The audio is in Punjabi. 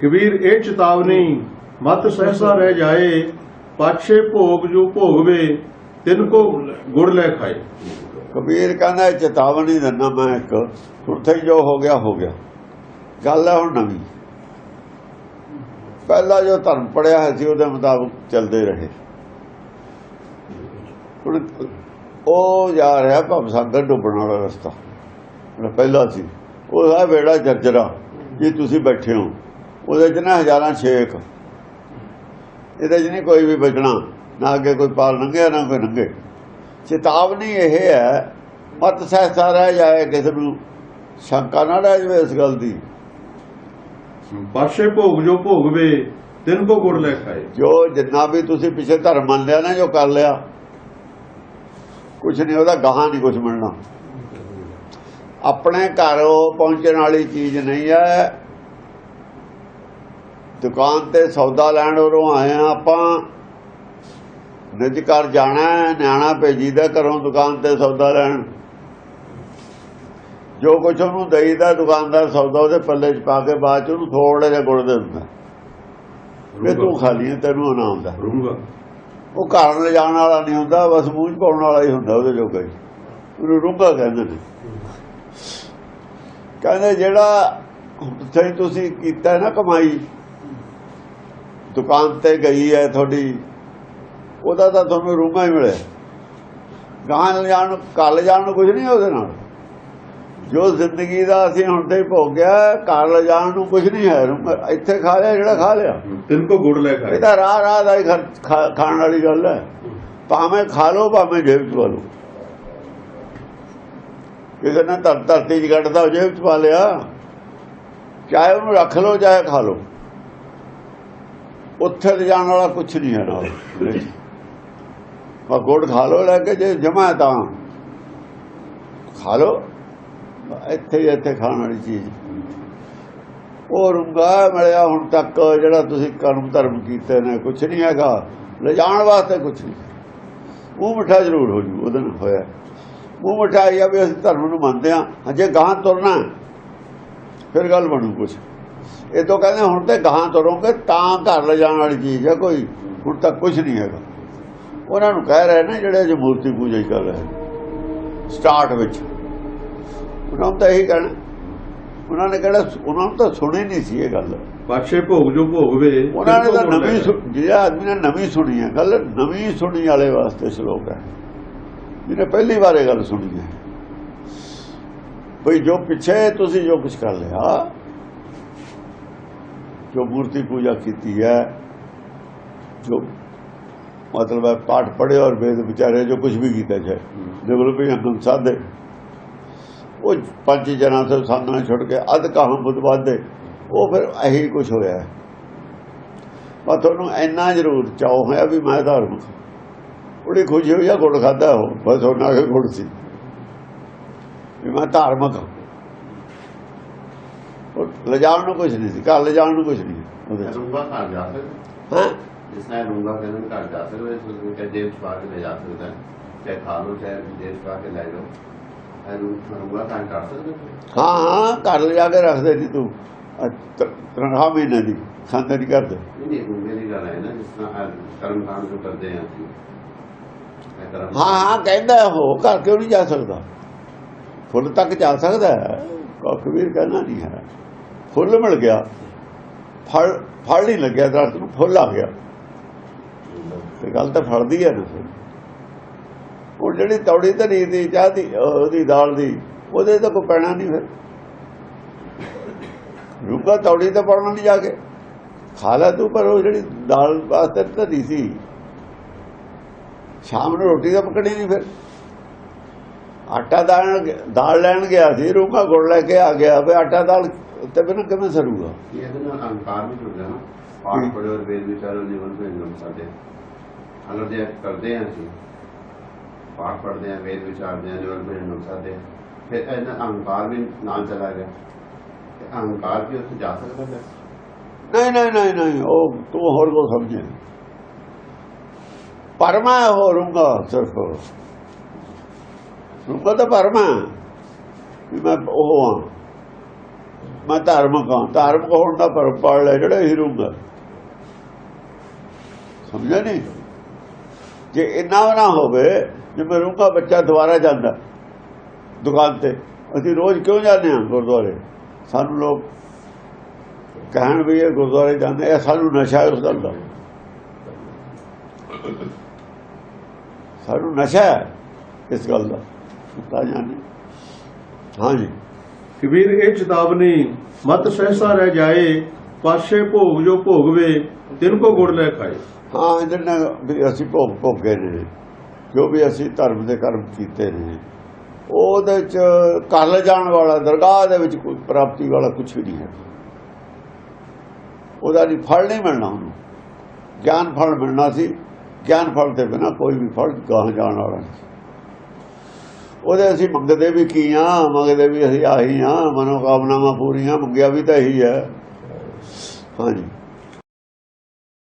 ਕਬੀਰ, ਇਹ ਚੇਤਾਵਨੀ, ਮਤ ਸਹਸਾ ਰਹਿ ਜਾਏ, ਪਾਛੇ ਭੋਗ ਜੋ ਭੋਗਵੇ, ਤਿਨ ਕੋ ਗੁੜ ਲੈ ਖਾਏ। ਕਬੀਰ ਕਹਿੰਦਾ, ਇਹ ਚੇਤਾਵਨੀ ਦਿੰਦਾ ਮੈਂ ਇੱਕ ਹੁਣ ਜੋ ਹੋ ਗਿਆ ਹੋ ਗਿਆ। ਗੱਲ ਹੈ ਹੁਣ ਨਵੀਂ। ਪਹਿਲਾ ਜੋ ਧਰਮ ਪੜਿਆ ਹੈ ਸੀ, ਉਹਦੇ ਮੁਤਾਬਕ ਚੱਲਦੇ ਰਹੇ। ਹੁਣ ਉਹ ਜਾ ਰਿਹਾ ਭਵ ਸਾਗਰ ਡੁੱਬਣ ਵਾਲਾ ਰਸਤਾ। ਪਹਿਲਾ ਸੀ, ਉਹ ਹੈ ਬੇੜਾ ਜਰਜਰਾ ਜੇ ਤੁਸੀਂ ਬੈਠੇ ਹੋ। ਉਹਦੇ ਚ ਨਾ ਹਜ਼ਾਰਾਂ ਛੇਕ। ਇਹਦੇ ਚ ਨਹੀਂ ਕੋਈ ਵੀ ਬਚਣਾ ਨਾ ਅੱਗੇ ਕੋਈ ਪਾਲ ਲੰਘਿਆ ਨਾ ਕੋਈ ਲੰਘੇ। ਚੇਤਾਵਨੀ ਇਹ ਹੈ। ਮਤ ਸਹਿਸਾ ਰਹਿ ਜਾਏ ਕਿਸੇ ਨੂੰ ਸ਼ੰਕਾ ਨਾ ਰਹਿ ਜਾਵੇ ਇਸ ਗੱਲ ਦੀ। ਪਾਛੇ ਭੋਗ ਜੋ ਭੋਗਵੇ ਤਿਨ ਕੋ ਗੁੜ ਲੈ ਖਾਏ। ਜੋ ਜਿੰਨਾ ਵੀ ਤੁਸੀਂ ਪਿਛੇ ਧਰਮ ਮੰਨ ਲਿਆ ਨਾ ਜੋ ਕਰ ਲਿਆ ਕੁਝ ਨਹੀਂ ਉਹਦਾ ਗਾਹਾਂ ਨਹੀਂ ਕੁਝ ਮਿਲਣਾ। ਆਪਣੇ ਘਰ ਪਹੁੰਚਣ ਵਾਲੀ ਚੀਜ਼ ਨਹੀਂ ਹੈ। ਦੁਕਾਨ ਤੇ ਸੌਦਾ ਲੈਣ ਉਰੋਂ ਆਏ ਆ ਆਪਾਂ। ਨਿੱਜ ਘਰ ਜਾਣਾ ਹੈ, ਨਿਆਣਾ ਭੇਜੀਦਾ ਘਰੋਂ ਦੁਕਾਨ ਤੇ ਸੌਦਾ ਲੈਣ। ਜੋ ਕੁਝ ਉਹਨੂੰ ਦੇਈਦਾ ਦੁਕਾਨਦਾਰ ਸੌਦਾ ਉਹਦੇ ਪੱਲੇ 'ਚ ਪਾ ਕੇ ਬਾਅਦ 'ਚ ਉਹਨੂੰ ਥੋੜਾ ਜਿਹਾ ਗੁੜ ਦੇ ਦਿੰਦਾ। ਵੀ ਤੂੰ ਖਾਲੀ ਤੈਨੂੰ ਹੁੰਦਾ। ਰੂੰਗਾ। ਉਹ ਘਰ ਲੈ ਜਾਣ ਵਾਲਾ ਨਹੀਂ ਹੁੰਦਾ ਬਸ ਮੂੰਹ 'ਚ ਪਾਉਣ ਵਾਲਾ ਹੀ ਹੁੰਦਾ ਉਹਦੇ ਜੋਗਾ ਹੀ। ਉਹਨੂੰ ਰੁੰਗਾ ਕਹਿੰਦੇ ਨੇ। ਕਹਿੰਦੇ ਜਿਹੜਾ ਸਹੀ ਤੁਸੀਂ ਕੀਤਾ ਨਾ ਕਮਾਈ ਦੁਕਾਨ ਤੇ ਗਈ ਹੈ ਤੁਹਾਡੀ ਉਹਦਾ ਤਾਂ ਤੁਹਾਨੂੰ ਰੂਮਾ ਹੀ ਮਿਲਿਆ। ਗਾਂ ਲੈ ਜਾਣ ਨੂੰ ਘਰ ਲੈ ਜਾਣ ਨੂੰ ਕੁਝ ਨਹੀਂ ਉਹਦੇ ਨਾਲ। ਜੋ ਜ਼ਿੰਦਗੀ ਦਾ ਅਸੀਂ ਹੁਣ ਤੇ ਭੋਗਿਆ ਘਰ ਲੈ ਜਾਣ ਨੂੰ ਕੁਝ ਨਹੀਂ ਹੈ ਇੱਥੇ ਖਾ ਲਿਆ ਜਿਹੜਾ ਖਾ ਲਿਆ। ਤਿਨ ਕੋ ਗੁੜ ਲੈ ਖਾਏ ਇਹ ਤਾਂ ਰਾਹ ਰਾਹ ਦਾ ਖਾ- ਖਾਣ ਵਾਲੀ ਗੱਲ ਹੈ। ਭਾਵੇਂ ਖਾ ਲਓ ਭਾਵੇਂ ਜੇਬ 'ਚ ਪਾ ਲਓ। ਕਿਸੇ ਨੇ ਧਰ ਧਰਤੀ 'ਚ ਕੱਢਦਾ ਉਹ ਜੇਬ 'ਚ ਪਾ ਲਿਆ। ਚਾਹੇ ਉਹਨੂੰ ਰੱਖ ਲਓ ਚਾਹੇ ਖਾ ਲਓ। ਉੱਥੇ ਲੈ ਜਾਣ ਵਾਲਾ ਕੁਝ ਨਹੀਂ ਹੈ ਨਾਲ ਬਾ ਗੁੜ ਖਾ ਲੋ ਲੈ ਕੇ, ਜੇ ਜਮਾ ਤਾਂ। ਖਾ ਲਓ। ਇੱਥੇ ਇੱਥੇ ਖਾਣ ਵਾਲੀ ਚੀਜ਼। ਉਹ ਰੁੰਗਾ ਮਿਲਿਆ ਹੁਣ ਤੱਕ, ਜਿਹੜਾ ਤੁਸੀਂ ਕਰਮ ਧਰਮ ਕੀਤੇ ਨੇ ਕੁਝ ਨਹੀਂ ਹੈਗਾ। ਲਿਜਾਣ ਵਾਸਤੇ ਕੁਝ ਨਹੀਂ। ਮੂੰਹ ਮਿੱਠਾ ਜ਼ਰੂਰ ਹੋ ਜੂ, ਉਹਦੇ ਨਾਲ ਹੋਇਆ। ਮੂੰਹ ਮਿੱਠਾ ਇਹ ਆ ਵੀ ਅਸੀਂ ਧਰਮ ਨੂੰ ਮੰਨਦੇ ਆ ਜੇ ਗਾਂ ਤੁਰਨਾ ਫਿਰ ਗੱਲ ਬਣੂ ਕੁਝ ਇਹ ਤੋਂ ਕਹਿੰਦੇ ਹੁਣ ਤੇ ਗਾਂ ਤੁਰੋਗੇ ਤਾਂ ਘਰ ਲਿਜਾਣ ਵਾਲੀ ਚੀਜ਼ ਹੈ ਕੋਈ। ਹੁਣ ਤੱਕ ਕੁਝ ਨਹੀਂ ਹੈਗਾ। ਉਹਨਾਂ ਨੂੰ ਕਹਿ ਰਹੇ ਨੇ ਜਿਹੜੇ ਜੋ ਮੂਰਤੀ ਪੂਜਾ ਹੀ ਕਰ ਰਹੇ ਸਟਾਰਟ ਵਿੱਚ। ਉਹਨਾਂ ਨੂੰ ਤਾਂ ਇਹੀ ਕਹਿਣਾ। ਉਹਨਾਂ ਨੇ ਕਿਹੜਾ ਉਹਨਾਂ ਨੂੰ ਤਾਂ ਸੁਣੀ ਨਹੀਂ ਸੀ ਇਹ ਗੱਲ। ਪਾਛੇ ਭੋਗ ਜੋ ਭੋਗਵੇ ਉਹਨਾਂ ਨੇ ਤਾਂ ਲੈ ਨਵੀਂ ਜਿਹੜਾ ਆਦਮੀ ਨੇ ਨਵੀਂ ਸੁਣੀ ਹੈ ਗੱਲ ਨਵੀਂ ਸੁਣੀ ਵਾਲੇ ਵਾਸਤੇ ਸ਼ਲੋਕ ਹੈ। ਜਿਹਨੇ ਪਹਿਲੀ ਵਾਰ ਇਹ ਗੱਲ ਸੁਣੀ ਹੈ। ਭਈ ਜੋ ਪਿੱਛੇ ਤੁਸੀਂ ਜੋ ਕੁਝ ਕਰ ਲਿਆ ਜੋ ਮੂਰਤੀ ਪੂਜਾ ਕੀਤੀ ਹੈ ਜੋ ਮਤਲਬ ਹੈ ਪਾਠ ਪੜ੍ਹੇ ਔਰ ਵੇਦ ਵਿਚਾਰੇ ਜੋ ਕੁਝ ਵੀ ਕੀਤਾ ਹੈ। ਜਗਲ ਵੀ ਅੰਗਮ ਸਾਧੇ ਉਹ ਪੰਜ ਜਨਾਂ ਤੋਂ ਸਾਹਮਣੇ ਛੁੱਟ ਕੇ ਅਧ ਕਹਾਂ ਬੁੱਧ ਵਾਦੇ ਉਹ ਫਿਰ ਇਹੀ ਕੁਝ ਹੋਇਆ ਪਰ ਤੁਹਾਨੂੰ ਇੰਨਾ ਜ਼ਰੂਰ ਚਾਉ ਹੋਇਆ ਵੀ ਮੈਂ ਧਾਰਮਿਕ ਉਹਦੀ ਖੁਸ਼ੀ ਹੋਈ ਆ ਗੁੜ ਖਾਦਾ ਹੋ ਬਸ ਉਹਨਾਂ ਕੇ ਗੁੜ ਸੀ। ਵੀ ਮੈਂ ਧਾਰਮਿਕ ਹਾਂ। ਲਿਜਾਣ ਨੂੰ ਕੁਝ ਨਹੀਂ ਸੀ ਘਰ ਲਿਜਾਣ ਨੂੰ ਕੁਝ ਨਹੀਂ ਉਹਦੇ ਰੂੰਗਾ ਘਰ ਜਾ ਸਕਦਾ? ਹਾਂ? ਜਿਸ ਤਰ੍ਹਾਂ ਰੂੰਗਾ ਕਹਿੰਦੇ ਨੇ ਘਰ ਜਾ ਸਕਦਾ ਇਸ ਨੂੰ ਕਿ ਜੇਬ 'ਚ ਪਾ ਕੇ ਲੈ ਜਾ ਸਕਦਾ ਹੈ। ਚਾਹੇ ਖਾ ਲਓ ਚਾਹੇ ਜੇਬ 'ਚ ਪਾ ਕੇ ਲੈ ਸਕਦਾ ਹਾਂ? ਹਾਂ ਘਰ ਲਿਜਾ ਕੇ ਰੱਖਦੇ ਸੀ ਤੂੰ। ਤਨਖਾਹ ਮਹੀਨੇ ਦੀ ਖਾਂਦੇ ਨਹੀਂ ਕਰਦੇ ਨਹੀਂ ਦੀ ਗੱਲ ਹੈ ਨਾ ਜਿਸ ਤਰ੍ਹਾਂ ਕਰਮ ਕਾਂਡ ਕਰਦੇ ਆ ਹਾਂ ਹਾਂ ਕਹਿੰਦਾ ਉਹ ਘਰ ਕਿਉਂ ਨਹੀਂ ਜਾ ਸਕਦਾ? ਫੁੱਲ ਤੱਕ ਜਾ ਸਕਦਾ ਹੈ। ਕਬੀਰ ਕਹਿੰਦਾ ਨਹੀਂ ਹੈ। ਫੁੱਲ ਮਿਲ ਗਿਆ। ਫਲ ਫਲ ਨਹੀਂ ਲੱਗਿਆ ਦਰਖਤ ਨੂੰ ਫੁੱਲ ਆ ਗਿਆ। ਤੇ ਗੱਲ ਤਾਂ ਫਲਦੀ ਹੈ ਨਾ। ਫਿਰ ਉਹ ਜਿਹੜੀ ਤੌੜੀ ਧਰੀ ਦੀ, ਚਾਹ ਦੀ, ਉਹਦੀ ਦਾਲ ਦੀ, ਉਹਦੇ ਤਾਂ ਕੋਈ ਪੈਣਾ ਨਹੀਂ ਫਿਰ। ਰੁਕਾ ਤੌੜੀ ਤਾਂ ਪੜਨਾ ਨਹੀਂ ਜਾ ਕੇ। ਖਾ ਲੈ ਤੂੰ, ਪਰ ਉਹ ਜਿਹੜੀ ਦਾਲ ਵਾਸਤੇ ਧਰੀ ਸੀ, ਸ਼ਾਮ ਨੂੰ ਰੋਟੀ ਤਾਂ ਪਕੜੀ ਨਹੀਂ ਫਿਰ। ਆਟਾ ਦਾਲ ਦਾਲ ਲੈਣ ਗਿਆ ਸੀ ਰੂਪਾ ਗੁੜ ਲੈ ਕੇ ਆ ਗਿਆ ਵੀ ਆਟਾ ਦਾਲ ਤੇ ਬਿਨਾਂ ਕਿਵੇਂ ਸਰੂਗਾ? ਇਹ ਇਹਦੇ ਨਾਲ ਅਹੰਕਾਰ ਵੀ ਜੁੜ ਗਿਆ ਨਾ। ਪਾਠ ਪੜ੍ਹੇ ਔਰ ਵੇਦ ਵਿਚਾਰੋ ਜੀਵਨ ਤੋਂ ਇੰਗਮ ਸਾਡੇ। ਅਗਰ ਜੇ ਕਰਦੇ ਹਾਂ ਅਸੀਂ ਪਾਠ ਪੜ੍ਹਦੇ ਹਾਂ ਵੇਦ ਵਿਚਾਰਦੇ ਹਾਂ ਜੀਵਨ ਤੋਂ ਇੰਗਮ ਸਾਡੇ। ਫਿਰ ਇਹਨਾਂ ਅਹੰਕਾਰ ਵੀ ਨਾਲ ਚਲਾ ਗਿਆ। ਤੇ ਅਹੰਕਾਰ ਵੀ ਉੱਥੇ ਜਾ ਸਕਦਾ ਹੈ ਨਹੀਂ ਨਹੀਂ ਨਹੀਂ ਨਹੀਂ ਉਹ ਤੂੰ ਹੋਰ ਕੋ ਸਮਝੇ। ਪਰਮਾ ਹੋ ਰੂੰਗਾ ਸਿਰਫ ਰੂੰਗਾ ਤਾਂ ਹੈ। ਵੀ ਮੈਂ ਉਹ ਹਾਂ। ਮੈਂ ਧਾਰਮਿਕ ਹਾਂ ਧਾਰਮਿਕ ਹੋਣ ਦਾ ਭਰਮ ਪੜ ਲੈ, ਜਿਹੜਾ ਹੀ ਰਹੂੰਗਾ ਸਮਝਿਆ ਨਹੀਂ ਜੇ ਇੰਨਾ ਨਾ ਹੋਵੇ, ਜੇ ਮੈਂ ਰੂੰਗਾ ਬੱਚਾ ਦੁਬਾਰਾ ਜਾਂਦਾ, ਦੁਕਾਨ ਤੇ, ਅਸੀਂ ਰੋਜ਼ ਕਿਉਂ ਜਾਂਦੇ ਹਾਂ ਗੁਰਦੁਆਰੇ? ਸਾਨੂੰ ਲੋਕ ਕਹਿਣ ਵੀ ਇਹ ਗੁਰਦੁਆਰੇ ਜਾਂਦੇ ਇਹ ਸਾਨੂੰ ਨਸ਼ਾ ਉਸ ਗੱਲ ਦਾ। ਸਾਨੂੰ ਨਸ਼ਾ ਹੈ ਇਸ ਗੱਲ ਦਾ। ਤਾਂ ਜਾਣੇ। ਹਾਂਜੀ। ਕਬੀਰ ਇਹ ਚੇਤਾਵਨੀ ਮਤ ਸਹਿਸਾ ਰਹਿ ਜਾਏ ਪਾਛੇ ਭੋਗ ਜੋ ਭੋਗਵੇ ਤਿਨ ਕੋ ਗੁੜ ਲੈ ਖਾਏ। ਹਾਂ ਇਹਦੇ ਨਾਲ ਵੀ ਅਸੀਂ ਭੋਗ ਭੋਗੇ ਨੇ। ਜੋ ਵੀ ਅਸੀਂ ਧਰਮ ਦੇ ਕਰਮ ਕੀਤੇ ਨੇ। ਉਹਦੇ ਚ ਕਰ ਜਾਣ ਵਾਲਾ ਦਰਗਾਹ ਦੇ ਵਿੱਚ ਕੋਈ ਪ੍ਰਾਪਤੀ ਵਾਲਾ ਕੁਝ ਵੀ ਨਹੀਂ ਹੈ। ਉਹਦਾ ਨਹੀਂ ਫਲ ਨਹੀਂ ਮਿਲਣਾ ਉਹਨੂੰ। ਗਿਆਨ ਫਲ ਮਿਲਣਾ ਸੀ। ਗਿਆਨ ਫਲ ਦੇ ਬਿਨਾ ਕੋਈ ਵੀ ਫਲ ਗਾਹ ਜਾਣ ਵਾਲਾ ਨਹੀਂ ਉਹਦੇ ਅਸੀਂ ਮੰਗਦੇ ਵੀ ਕੀ ਆ, ਮੰਗਦੇ ਵੀ ਅਸੀਂ ਆਹੀ ਆ, ਮਨੋਕਾਮਨਾਵਾਂ ਪੂਰੀਆਂ, ਮੰਗਿਆ ਵੀ ਤਾਂ ਇਹੀ ਹੈ। ਹਾਂਜੀ।